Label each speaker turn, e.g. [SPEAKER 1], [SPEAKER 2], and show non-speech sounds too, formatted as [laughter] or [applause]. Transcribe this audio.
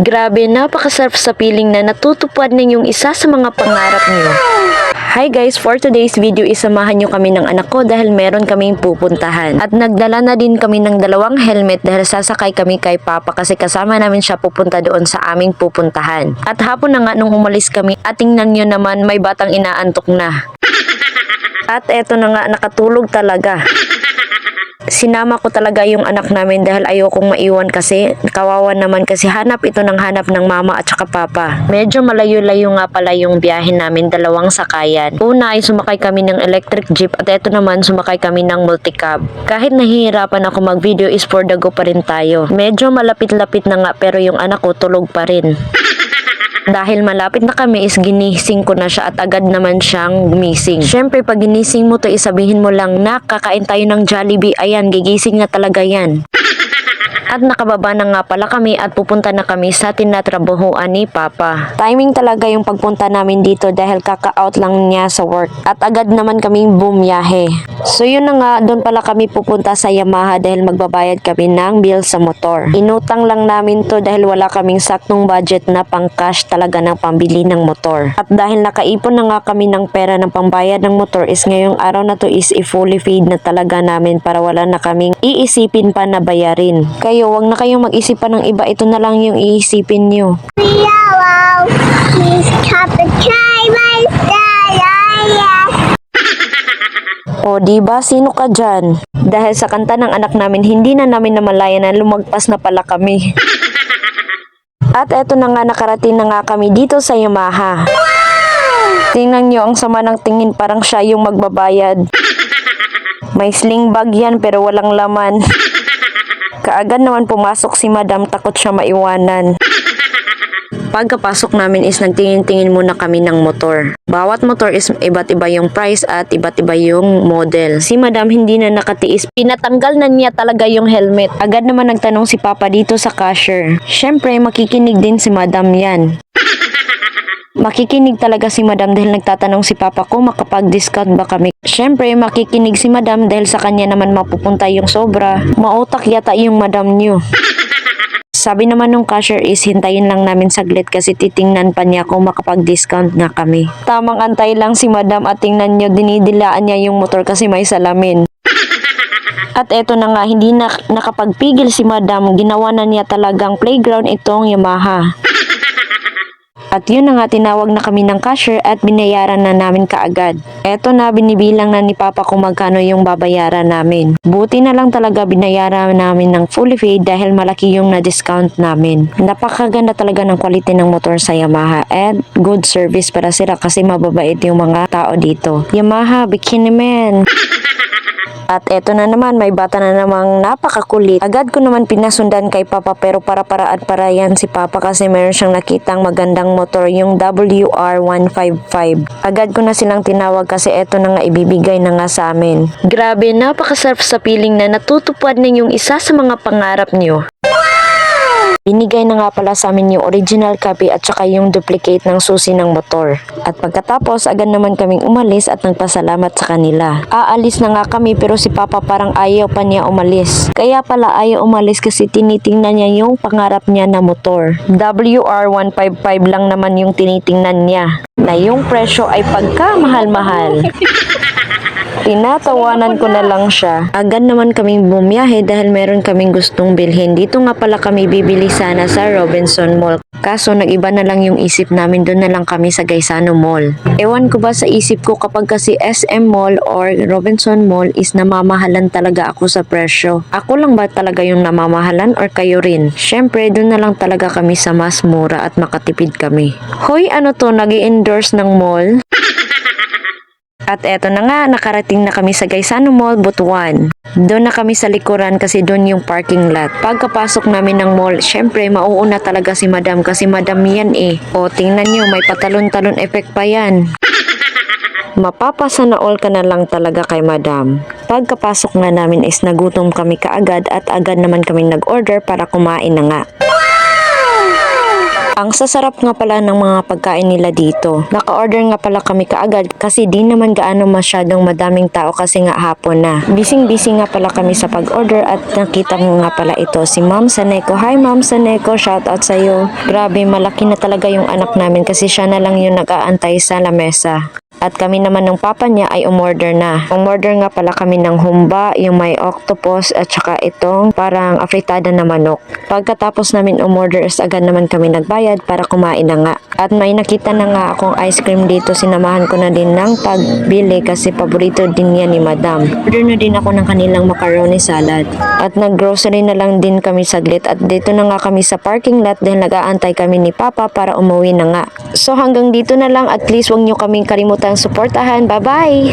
[SPEAKER 1] Grabe, napakasarap sa piling na natutupad ninyong isa sa mga pangarap niyo. Hi guys, for today's video isamahan nyo kami ng anak ko dahil meron kaming pupuntahan. At nagdala na din kami ng dalawang helmet dahil sasakay kami kay Papa kasi kasama namin siya pupunta doon sa aming pupuntahan. At hapon na nga nung umalis kami at tingnan nyo naman may batang inaantok na. At eto na nga nakatulog talaga. Sinama ko talaga yung anak namin dahil ayokong maiwan kasi kawawa naman kasi hanap ito ng hanap ng mama at saka papa. Medyo malayo-layo nga pala yung biyahe namin dalawang sakayan. Una ay sumakay kami ng electric jeep at eto naman sumakay kami ng multicab. Kahit nahihirapan ako mag video is for the go pa rin tayo. Medyo malapit-lapit na nga pero yung anak ko tulog pa rin. Dahil malapit na kami is ginising ko na siya at agad naman siyang gumising. Siyempre pag ginising mo to isabihin mo lang na kakain tayo ng Jollibee. Ayan, gigising na talaga yan. At nakababa na nga pala kami at pupunta na kami sa tinatrabahoan ni Papa. Timing talaga yung pagpunta namin dito dahil kaka-out lang niya sa work. At agad naman kaming bumiyahe. So yun na nga, doon pala kami pupunta sa Yamaha dahil magbabayad kami ng bill sa motor. Inutang lang namin to dahil wala kaming saktong budget na pang cash talaga ng pambili ng motor. At dahil nakaipon na nga kami ng pera ng pambayad ng motor is ngayong araw na to is i-fully paid na talaga namin para wala na kaming iisipin pa na bayarin. Kayo, wag na kayong mag-isip pa ng iba. Ito na lang yung iisipin nyo.
[SPEAKER 2] Yellow. He's got the there.
[SPEAKER 1] O, di ba Sino ka dyan? Dahil sa kanta ng anak namin, hindi na namin namalayan na lumagpas na pala kami. [laughs] At eto na nga, nakarating na nga kami dito sa Yamaha. Tingnan nyo, ang sama ng tingin, parang siya yung magbabayad. [laughs] May sling bag yan pero walang laman. [laughs] Kaagad naman pumasok si madam, takot siya maiwanan. [laughs] Pagkapasok namin is nagtingin-tingin muna kami ng motor. Bawat motor is iba't iba yung price at iba't iba yung model. Si madam hindi na nakatiis. Pinatanggal na niya talaga yung helmet. Agad naman nagtanong si papa dito sa cashier. Siyempre makikinig din si madam yan. Makikinig talaga si madam dahil nagtatanong si papa ko makapag-discount ba kami. Siyempre makikinig si madam dahil sa kanya naman mapupunta yung sobra. Mautak yata yung madam niyo. [laughs] Sabi naman nung cashier is hintayin lang namin saglit kasi titingnan pa niya kung makapag-discount na kami. Tamang antay lang si madam at tingnan niyo dinidilaan niya yung motor kasi may salamin. [laughs] At eto na nga, hindi na nakapagpigil si madam, ginawa na niya talagang playground itong Yamaha. At yun na nga, tinawag na kami ng cashier at binayaran na namin kaagad. Eto na, binibilang na ni Papa kung magkano yung babayaran namin. Buti na lang talaga binayaran namin ng fully paid dahil malaki yung na-discount namin. Napakaganda talaga ng quality ng motor sa Yamaha and good service para sila kasi mababait yung mga tao dito. Yamaha, Bikini Man! [laughs] At eto na naman, may bata na namang napakakulit. Agad ko naman pinasundan kay Papa pero para para yan si Papa kasi meron siyang nakitang magandang motor, yung WR155. Agad ko na silang tinawag kasi eto na nga ibibigay na nga sa amin. Grabe, napakasarap sa piling na natutupad ninyong isa sa mga pangarap niyo. Binigay na nga pala sa amin yung original copy at saka yung duplicate ng susi ng motor. At pagkatapos, agad naman kaming umalis at nagpasalamat sa kanila. Aalis na nga kami pero si Papa parang ayaw pa niya umalis. Kaya pala ayaw umalis kasi tinitingnan niya yung pangarap niya na motor. WR155 lang naman yung tinitingnan niya. Na yung presyo ay pagka mahal-mahal. [laughs] Tinatawanan ko na lang siya. Agad naman kaming bumiyahe dahil meron kaming gustong bilhin. Dito nga pala kami bibili sana sa Robinson Mall. Kaso nag-iba na lang yung isip namin doon na lang kami sa Gaisano Mall. Ewan ko ba sa isip ko kapag kasi SM Mall or Robinson Mall is namamahalan talaga ako sa presyo. Ako lang ba talaga yung namamahalan or kayo rin? Syempre doon na lang talaga kami sa mas mura at makatipid kami. Hoy ano to nag endorse ng mall? At eto na nga, nakarating na kami sa Gaisano Mall, Butuan. Doon na kami sa likuran kasi doon yung parking lot. Pagkapasok namin ng mall, syempre mauuna talaga si madam kasi madam yan eh. O tingnan nyo, may patalon-talon effect pa yan. [laughs] Mapapasa na all ka na lang talaga kay madam. Pagkapasok na namin is nagutom kami kaagad at agad naman kaming nag-order para kumain na nga. Ang sasarap nga pala ng mga pagkain nila dito. Naka-order nga pala kami kaagad kasi di naman gaano masyadong madaming tao kasi nga hapon na. Bising-busy nga pala kami sa pag-order at nakita mo nga pala ito si Ma'am Saneko. Hi Ma'am Saneko, shout out sa iyo. Grabe, malaki na talaga yung anak namin kasi siya na lang yung nag-aantay sa lamesa. At kami naman ng papa niya ay umorder na. Umorder nga pala kami ng humba, yung may octopus at saka itong parang afritada na manok. Pagkatapos namin umorder is agad naman kami nagbayad para kumain na nga. At may nakita na nga akong ice cream dito, sinamahan ko na din ng pagbili kasi paborito din yan ni madam. Order na din ako ng kanilang macaroni salad. At naggrocery na lang din kami saglit at dito na nga kami sa parking lot dahil nag-aantay kami ni papa para umuwi na nga. So hanggang dito na lang at please huwag nyo kaming kalimutang suportahan. Bye-bye!